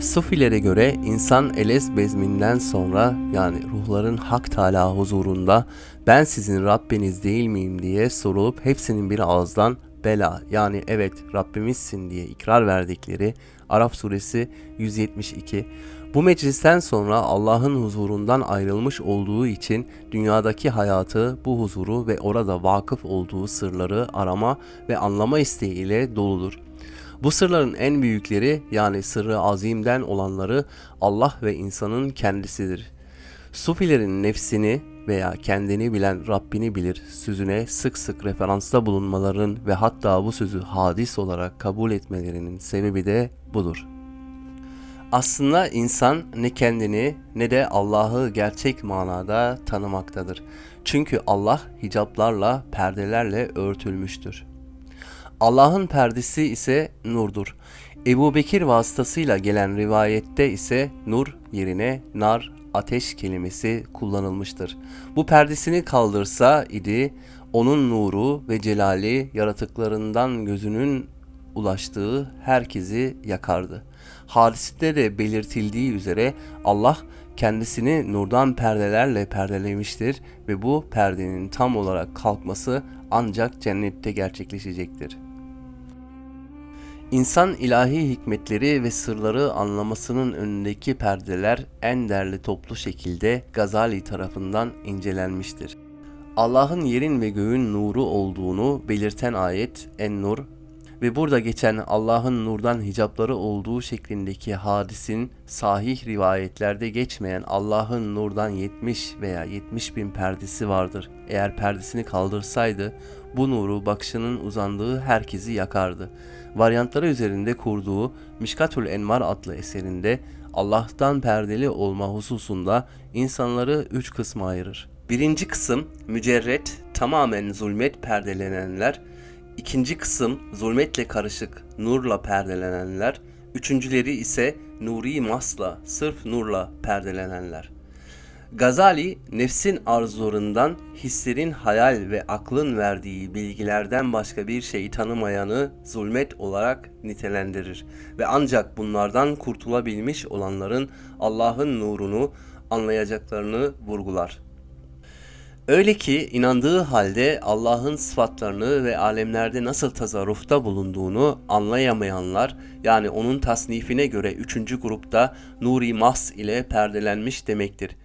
Sufilere göre insan elez bezminden sonra yani ruhların hak Teala huzurunda ben sizin Rabbiniz değil miyim diye sorulup hepsinin bir ağızdan bela yani evet Rabbimizsin diye ikrar verdikleri Arap suresi 172. Bu meclisten sonra Allah'ın huzurundan ayrılmış olduğu için dünyadaki hayatı bu huzuru ve orada vakıf olduğu sırları arama ve anlama isteğiyle doludur. Bu sırların en büyükleri yani sırrı azimden olanları Allah ve insanın kendisidir. Sufilerin nefsini veya kendini bilen Rabbini bilir sözüne sık sık referansta bulunmaların ve hatta bu sözü hadis olarak kabul etmelerinin sebebi de budur. Aslında insan ne kendini ne de Allah'ı gerçek manada tanımaktadır. Çünkü Allah hicaplarla, perdelerle örtülmüştür. Allah'ın perdesi ise nurdur. Ebu Bekir vasıtasıyla gelen rivayette ise nur yerine nar, ateş kelimesi kullanılmıştır. Bu perdesini kaldırsa idi, onun nuru ve celali yaratıklarından gözünün ulaştığı herkesi yakardı. Hadisede de belirtildiği üzere Allah kendisini nurdan perdelerle perdelemiştir ve bu perdenin tam olarak kalkması ancak cennette gerçekleşecektir. İnsan ilahi hikmetleri ve sırları anlamasının önündeki perdeler en derli toplu şekilde Gazali tarafından incelenmiştir. Allah'ın yerin ve göğün nuru olduğunu belirten ayet En-Nur ve burada geçen Allah'ın nurdan hicapları olduğu şeklindeki hadisin sahih rivayetlerde geçmeyen Allah'ın nurdan 70 veya 70 bin perdesi vardır. Eğer perdesini kaldırsaydı bu nuru bakışının uzandığı herkesi yakardı. Varyantları üzerinde kurduğu Mişkatül Enmar adlı eserinde Allah'tan perdeli olma hususunda insanları üç kısma ayırır. Birinci kısım mücerret, tamamen zulmet perdelenenler, İkinci kısım zulmetle karışık nurla perdelenenler, üçüncüleri ise nuri masla, sırf nurla perdelenenler. Gazali, nefsin arzularından, hislerin hayal ve aklın verdiği bilgilerden başka bir şeyi tanımayanı zulmet olarak nitelendirir ve ancak bunlardan kurtulabilmiş olanların Allah'ın nurunu anlayacaklarını vurgular. Öyle ki inandığı halde Allah'ın sıfatlarını ve alemlerde nasıl tasarrufta bulunduğunu anlayamayanlar yani onun tasnifine göre üçüncü grupta nuri mahs ile perdelenmiş demektir.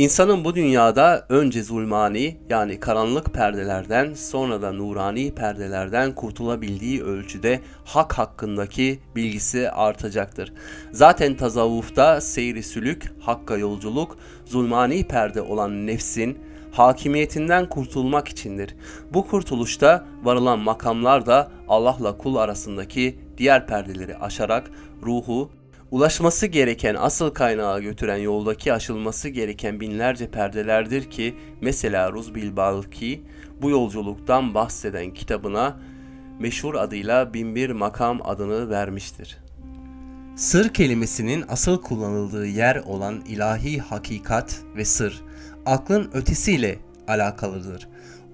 İnsanın bu dünyada önce zulmani yani karanlık perdelerden sonra da nurani perdelerden kurtulabildiği ölçüde hak hakkındaki bilgisi artacaktır. Zaten tasavvufta seyri sülük, hakka yolculuk, zulmani perde olan nefsin, hakimiyetinden kurtulmak içindir. Bu kurtuluşta varılan makamlar da Allah'la kul arasındaki diğer perdeleri aşarak ruhu ulaşması gereken asıl kaynağa götüren yoldaki aşılması gereken binlerce perdelerdir ki mesela Ruzbil Balki bu yolculuktan bahseden kitabına meşhur adıyla Binbir Makam adını vermiştir. Sır kelimesinin asıl kullanıldığı yer olan ilahi hakikat ve sır aklın ötesiyle alakalıdır.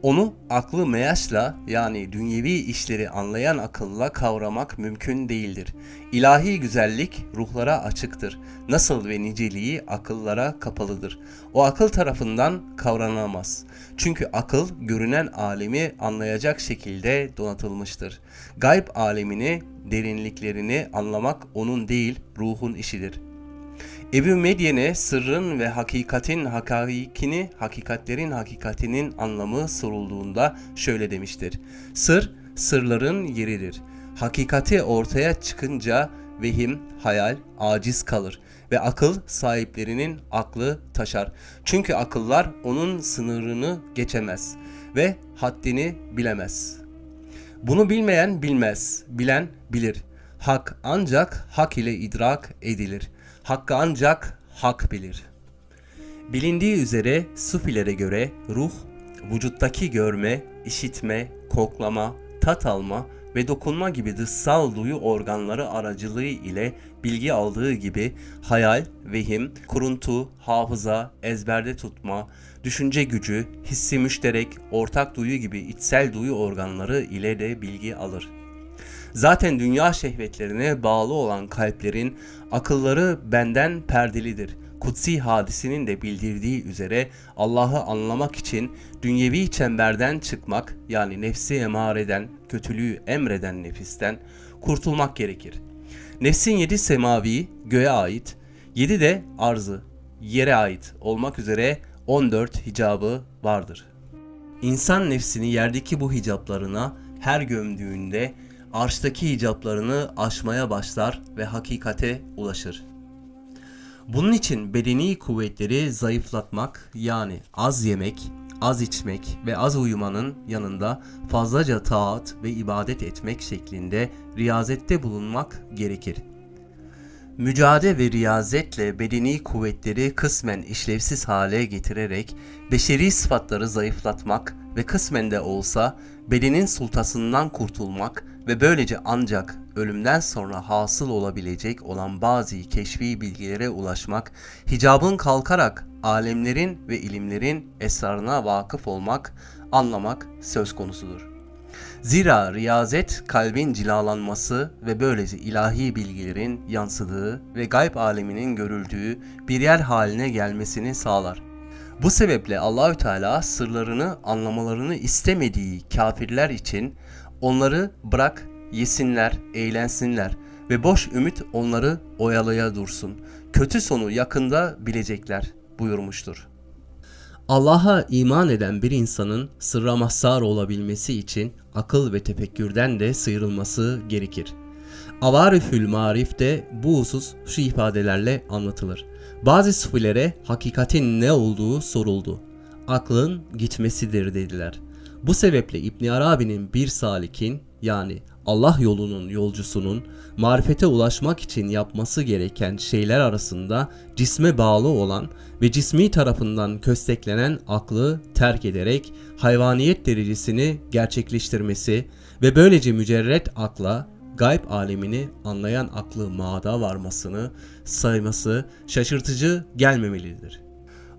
Onu aklı meyaşla yani dünyevi işleri anlayan akılla kavramak mümkün değildir. İlahi güzellik ruhlara açıktır. Nasıl ve niceliği akıllara kapalıdır. O akıl tarafından kavranamaz. Çünkü akıl görünen alemi anlayacak şekilde donatılmıştır. Gayb alemini, derinliklerini anlamak onun değil, ruhun işidir. Ebu Medyen'e sırrın ve hakikatin hakikini, hakikatlerin hakikatinin anlamı sorulduğunda şöyle demiştir. Sır, sırların yeridir. Hakikati ortaya çıkınca vehim, hayal, aciz kalır ve akıl sahiplerinin aklı taşar. Çünkü akıllar onun sınırını geçemez ve haddini bilemez. Bunu bilmeyen bilmez, bilen bilir. Hak ancak hak ile idrak edilir. Hakkı ancak hak bilir. Bilindiği üzere Sufilere göre ruh, vücuttaki görme, işitme, koklama, tat alma ve dokunma gibi dışsal duyu organları aracılığı ile bilgi aldığı gibi hayal, vehim, kuruntu, hafıza, ezberde tutma, düşünce gücü, hissi müşterek, ortak duyu gibi içsel duyu organları ile de bilgi alır. Zaten dünya şehvetlerine bağlı olan kalplerin akılları benden perdelidir. Kutsi hadisinin de bildirdiği üzere Allah'ı anlamak için dünyevi çemberden çıkmak yani nefsi emareden, kötülüğü emreden nefisten kurtulmak gerekir. Nefsin yedi semavi, göğe ait, yedi de arzı, yere ait olmak üzere 14 hicabı vardır. İnsan nefsini yerdeki bu hicaplarına her gömdüğünde arştaki hicaplarını aşmaya başlar ve hakikate ulaşır. Bunun için bedeni kuvvetleri zayıflatmak yani az yemek, az içmek ve az uyumanın yanında fazlaca taat ve ibadet etmek şeklinde riyazette bulunmak gerekir. Mücadele ve riyazetle bedeni kuvvetleri kısmen işlevsiz hale getirerek beşeri sıfatları zayıflatmak ve kısmen de olsa bedenin sultasından kurtulmak ve böylece ancak ölümden sonra hasıl olabilecek olan bazı keşfi bilgilere ulaşmak, hicabın kalkarak alemlerin ve ilimlerin esrarına vakıf olmak, anlamak söz konusudur. Zira riyazet kalbin cilalanması ve böylece ilahi bilgilerin yansıdığı ve gayb aleminin görüldüğü bir yer haline gelmesini sağlar. Bu sebeple Allahü Teala sırlarını anlamalarını istemediği kafirler için onları bırak yesinler, eğlensinler ve boş ümit onları oyalaya dursun. Kötü sonu yakında bilecekler buyurmuştur. Allah'a iman eden bir insanın sırra mazhar olabilmesi için akıl ve tefekkürden de sıyrılması gerekir. Avarifül Marif'te bu husus şu ifadelerle anlatılır. Bazı sufilere hakikatin ne olduğu soruldu. Aklın gitmesidir dediler. Bu sebeple İbn Arabi'nin bir salikin yani Allah yolunun yolcusunun marifete ulaşmak için yapması gereken şeyler arasında cisme bağlı olan ve cismi tarafından kösteklenen aklı terk ederek hayvaniyet derecesini gerçekleştirmesi ve böylece mücerret akla gayb alemini anlayan aklı mağda varmasını sayması şaşırtıcı gelmemelidir.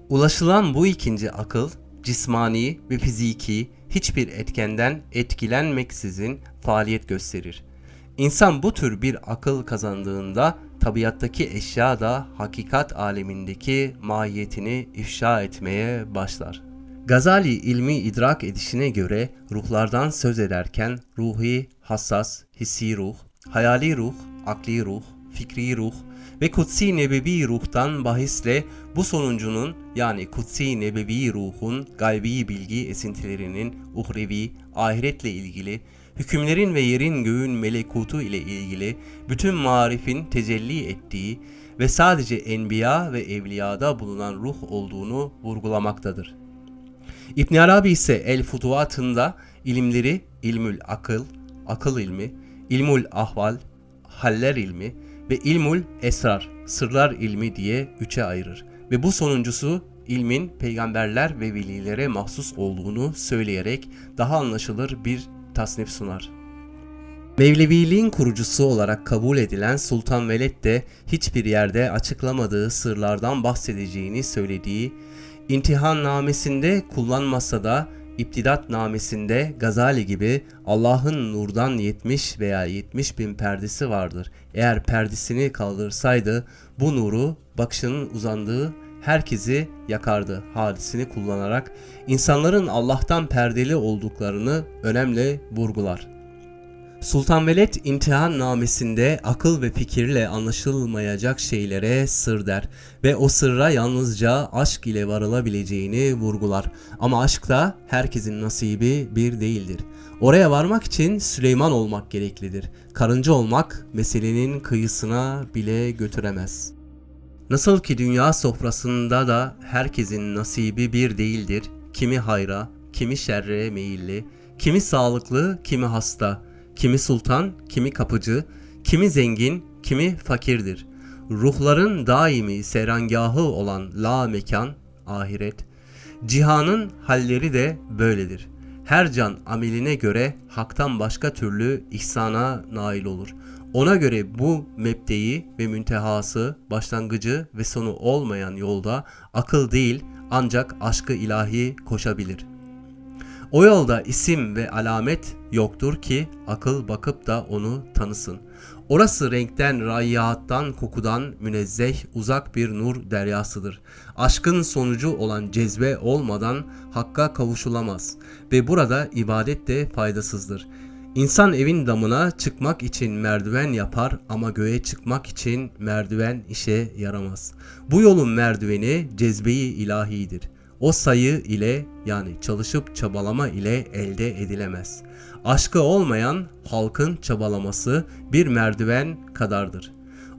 Ulaşılan bu ikinci akıl cismani ve fiziki hiçbir etkenden etkilenmeksizin faaliyet gösterir. İnsan bu tür bir akıl kazandığında tabiattaki eşya da hakikat alemindeki mahiyetini ifşa etmeye başlar. Gazali ilmi idrak edişine göre ruhlardan söz ederken ruhi, hassas, hissi ruh, hayali ruh, akli ruh, fikri ruh ve kutsi nebevi ruhtan bahisle bu sonuncunun yani kutsi nebevi ruhun gaybi bilgi esintilerinin uhrevi, ahiretle ilgili, hükümlerin ve yerin göğün melekutu ile ilgili bütün marifin tecelli ettiği ve sadece enbiya ve evliyada bulunan ruh olduğunu vurgulamaktadır. İbn Arabi ise El Futuhat'ında ilimleri ilmül akıl, akıl ilmi, ilmul ahval, haller ilmi ve ilmul esrar, sırlar ilmi diye üçe ayırır. Ve bu sonuncusu ilmin peygamberler ve velilere mahsus olduğunu söyleyerek daha anlaşılır bir tasnif sunar. Mevleviliğin kurucusu olarak kabul edilen Sultan Veled de hiçbir yerde açıklamadığı sırlardan bahsedeceğini söylediği İntihan namesinde kullanmasa da İptidat namesinde Gazali gibi Allah'ın nurdan 70 veya 70 bin perdesi vardır. Eğer perdesini kaldırsaydı bu nuru bakışının uzandığı herkesi yakardı hadisini kullanarak insanların Allah'tan perdeli olduklarını önemli vurgular. Sultan Veled imtihan namesinde akıl ve fikirle anlaşılmayacak şeylere sır der ve o sırra yalnızca aşk ile varılabileceğini vurgular. Ama aşkta herkesin nasibi bir değildir. Oraya varmak için Süleyman olmak gereklidir. Karınca olmak meselenin kıyısına bile götüremez. Nasıl ki dünya sofrasında da herkesin nasibi bir değildir. Kimi hayra, kimi şerre meyilli, kimi sağlıklı, kimi hasta.'' Kimi sultan, kimi kapıcı, kimi zengin, kimi fakirdir. Ruhların daimi serangahı olan la mekan, ahiret, cihanın halleri de böyledir. Her can ameline göre haktan başka türlü ihsana nail olur. Ona göre bu mebdeyi ve müntehası, başlangıcı ve sonu olmayan yolda akıl değil ancak aşkı ilahi koşabilir.'' O yolda isim ve alamet yoktur ki akıl bakıp da onu tanısın. Orası renkten, rayyahattan, kokudan münezzeh uzak bir nur deryasıdır. Aşkın sonucu olan cezbe olmadan hakka kavuşulamaz ve burada ibadet de faydasızdır. İnsan evin damına çıkmak için merdiven yapar ama göğe çıkmak için merdiven işe yaramaz. Bu yolun merdiveni cezbeyi ilahidir. O sayı ile yani çalışıp çabalama ile elde edilemez. Aşkı olmayan halkın çabalaması bir merdiven kadardır.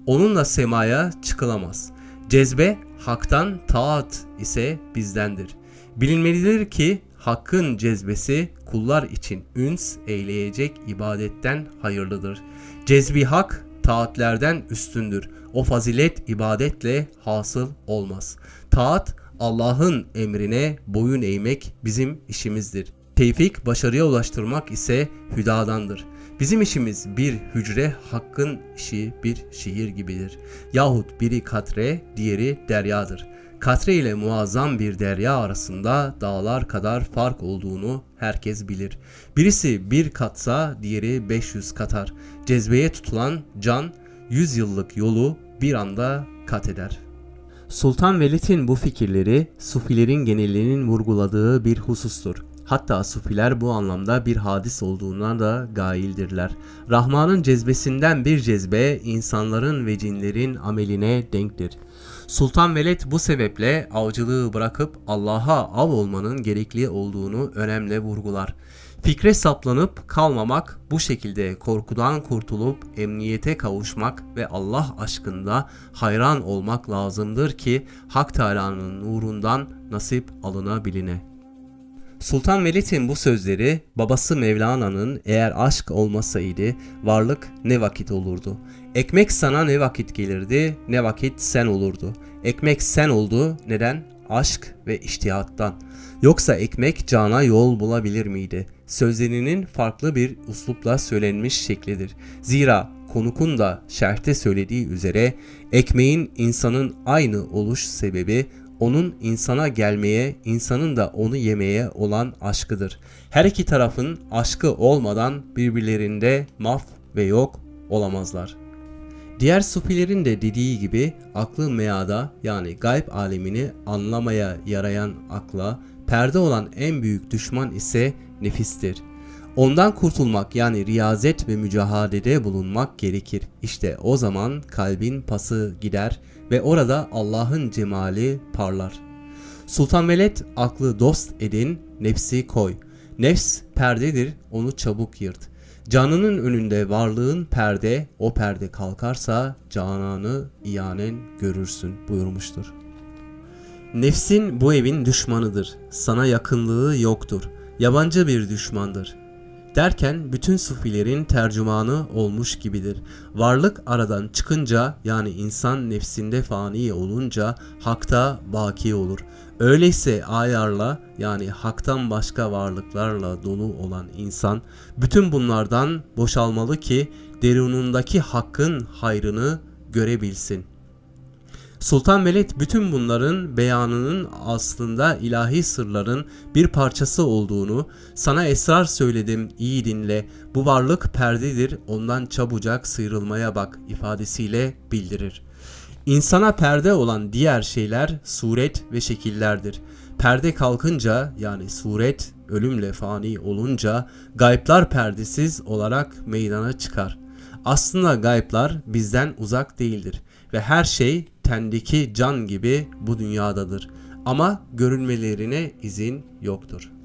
Onunla semaya çıkılamaz. Cezbe haktan taat ise bizdendir. Bilinmelidir ki hakkın cezbesi kullar için üns eyleyecek ibadetten hayırlıdır. Cezbi hak taatlerden üstündür. O fazilet ibadetle hasıl olmaz. Taat Allah'ın emrine boyun eğmek bizim işimizdir. Tevfik başarıya ulaştırmak ise hüdadandır. Bizim işimiz bir hücre hakkın işi bir şiir gibidir. Yahut biri katre, diğeri deryadır. Katre ile muazzam bir derya arasında dağlar kadar fark olduğunu herkes bilir. Birisi bir katsa diğeri 500 katar. Cezbeye tutulan can 100 yıllık yolu bir anda kat eder. Sultan Velid'in bu fikirleri Sufilerin genelinin vurguladığı bir husustur. Hatta Sufiler bu anlamda bir hadis olduğuna da gaildirler. Rahman'ın cezbesinden bir cezbe insanların ve cinlerin ameline denktir. Sultan Veled bu sebeple avcılığı bırakıp Allah'a av olmanın gerekli olduğunu önemli vurgular. Fikre saplanıp kalmamak, bu şekilde korkudan kurtulup emniyete kavuşmak ve Allah aşkında hayran olmak lazımdır ki Hak Teala'nın nurundan nasip alınabiline. Sultan Velid'in bu sözleri babası Mevlana'nın eğer aşk olmasaydı varlık ne vakit olurdu? Ekmek sana ne vakit gelirdi, ne vakit sen olurdu. Ekmek sen oldu, neden? Aşk ve iştihattan. Yoksa ekmek cana yol bulabilir miydi? Sözlerinin farklı bir uslupla söylenmiş şeklidir. Zira konukun da şerhte söylediği üzere ekmeğin insanın aynı oluş sebebi onun insana gelmeye, insanın da onu yemeye olan aşkıdır. Her iki tarafın aşkı olmadan birbirlerinde maf ve yok olamazlar. Diğer sufilerin de dediği gibi aklı meada yani gayb alemini anlamaya yarayan akla perde olan en büyük düşman ise nefistir. Ondan kurtulmak yani riyazet ve mücahadede bulunmak gerekir. İşte o zaman kalbin pası gider ve orada Allah'ın cemali parlar. Sultan Veled aklı dost edin, nefsi koy. Nefs perdedir, onu çabuk yırt. Canının önünde varlığın perde, o perde kalkarsa cananı iyanen görürsün buyurmuştur. Nefsin bu evin düşmanıdır. Sana yakınlığı yoktur. Yabancı bir düşmandır. Derken bütün sufilerin tercümanı olmuş gibidir. Varlık aradan çıkınca yani insan nefsinde fani olunca hakta baki olur. Öyleyse ayarla yani haktan başka varlıklarla dolu olan insan bütün bunlardan boşalmalı ki derunundaki hakkın hayrını görebilsin.'' Sultan Veled bütün bunların beyanının aslında ilahi sırların bir parçası olduğunu, sana esrar söyledim iyi dinle, bu varlık perdedir ondan çabucak sıyrılmaya bak ifadesiyle bildirir. İnsana perde olan diğer şeyler suret ve şekillerdir. Perde kalkınca yani suret ölümle fani olunca gayplar perdesiz olarak meydana çıkar. Aslında gayplar bizden uzak değildir ve her şey tendeki can gibi bu dünyadadır ama görünmelerine izin yoktur.''